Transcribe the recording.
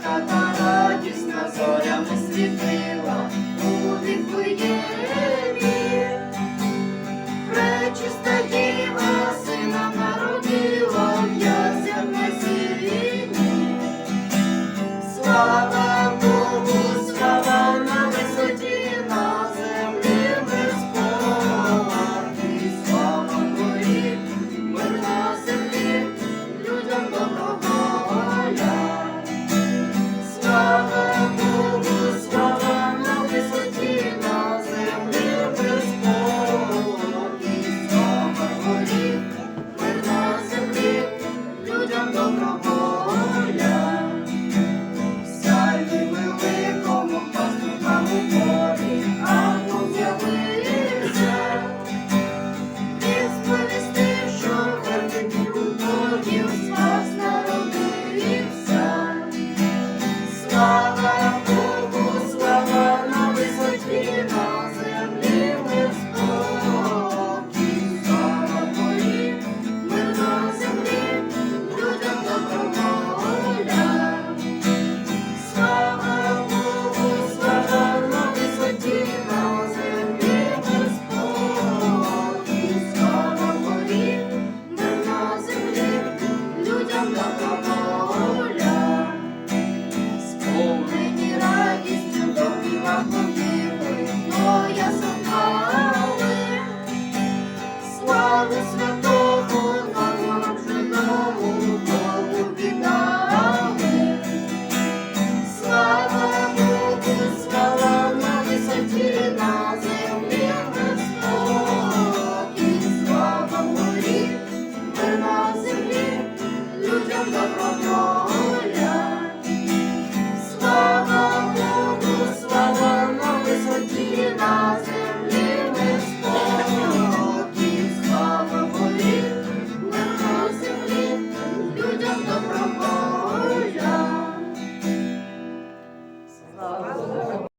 Доріжка та радісна зорями світила у відплиємі, пречиста діва сина народила в ясерне сіні. Слава